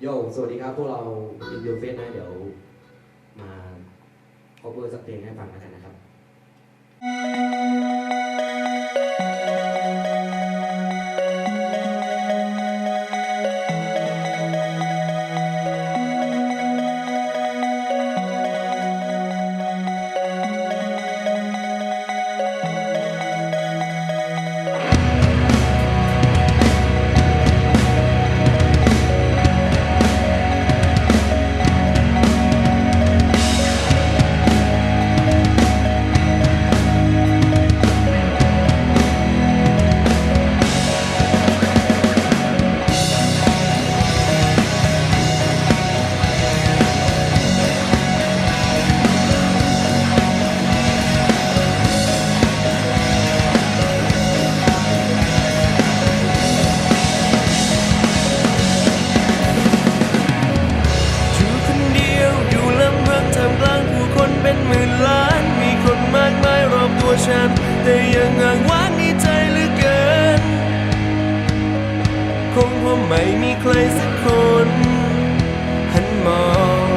โย สวัสดีครับ พวกเราอินดิวเฟสนะ เดี๋ยวมา cover สักเพลงให้ฟังแล้วกันนะครับ ฉัน แต่ยังอ้างว้างในใจเหลือเกิน คงเพราะไม่มีใครสักคน หันมอง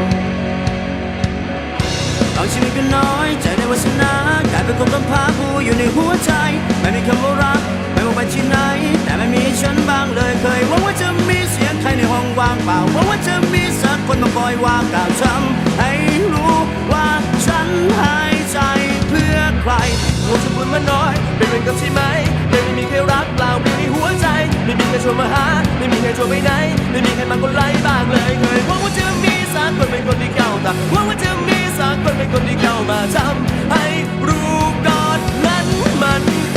บางชีวิตก็น้อยใจในวาสนากลายเป็นคนกำพร้าผู้อยู่ในหัวใจ ไม่มีคำว่ารัก ไม่ว่าไปที่ไหน แต่ไม่มีฉันบ้างเลยเคยหวังว่าจะมีเสียงใครในห้องว่างเปล่าหวังว่าจะมีสักคนมาคอยว่ากล่าวทำ หัวฉันบุนมาน้อย เป็นเหมือนกับใช่ไหมไม่มีใครรักเปล่าไม่มีหัวใจ ไม่มีใครชวนมาหา ไม่มีใครชวนไปไหน ไม่มีใครมากดไลค์บ้างเลยเคยหวังว่าจะมีสักคนเป็นคนที่เข้าตาหวังว่าจะมีสักคนเป็นคนที่เข้ามาทำให้รู้ก่อนนั้นมัน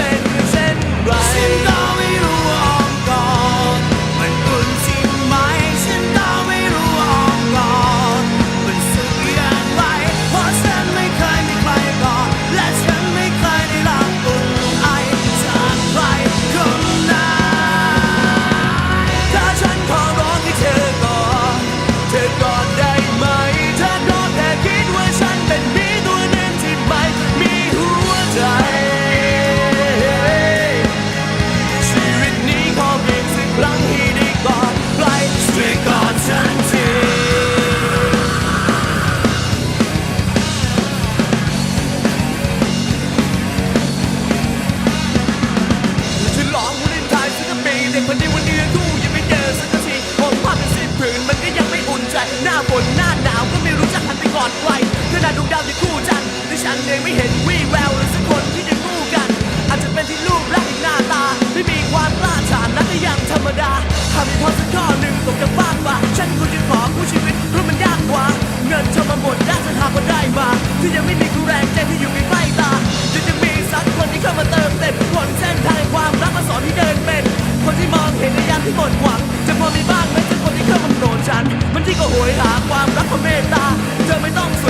หากมีพอสักข้อหนึ่งตกจากบ้านมาฉันควรจะขอคู่ชีวิตเพราะมันยากกว่า เงินทำมาหมดได้ฉันหาก็ได้มา ที่ยังไม่มีคู่แรงใจที่อยู่ใกล้ตายังจะมีสักคนที่เข้ามาเติมเต็มคนเส้นทางความรักมาสอนที่เดินเป็นคนที่มองเห็นในยามที่หมดหวัง จะพอมีบ้างไหมสักคนที่เข้ามาโปรดฉัน มันที่ก็โหยหาความรักความเมตตา เธอไม่ต้องสวย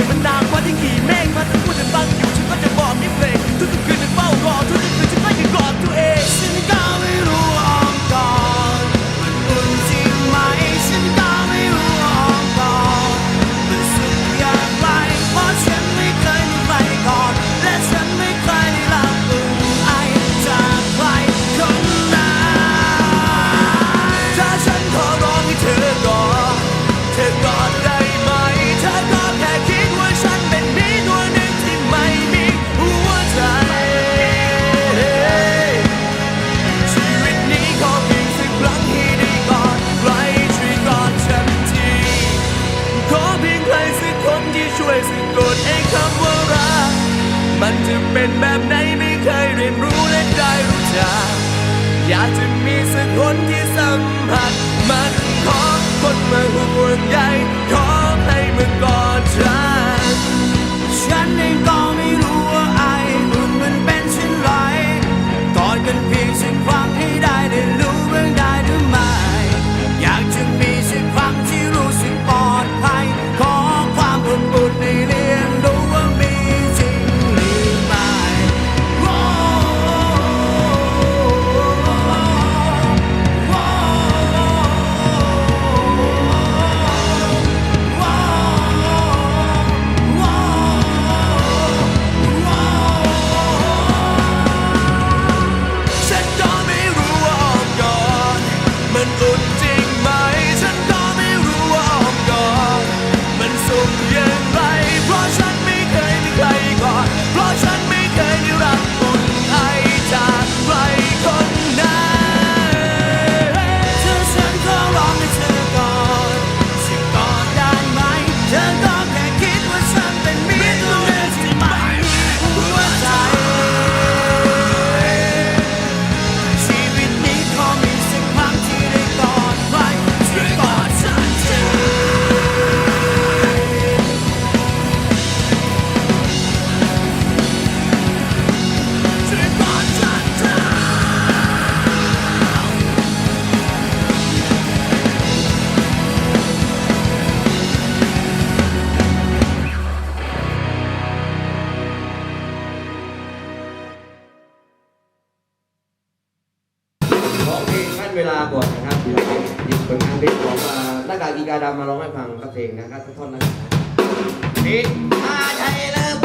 ช่วยสะกดไอ้คำว่ารัก มันจะเป็นแบบไหนไม่เคยเรียนรู้และได้รู้จัก อยากจะมีสักคนที่สัม ของเพลงขั้นเวลาก่อนนะครับหยิบผลงานเพลงของหน้ากากอีกาดำมาร้องให้ฟังกับเพลงนะครับทุกท่อนนะครับนี่มาไทยเริ่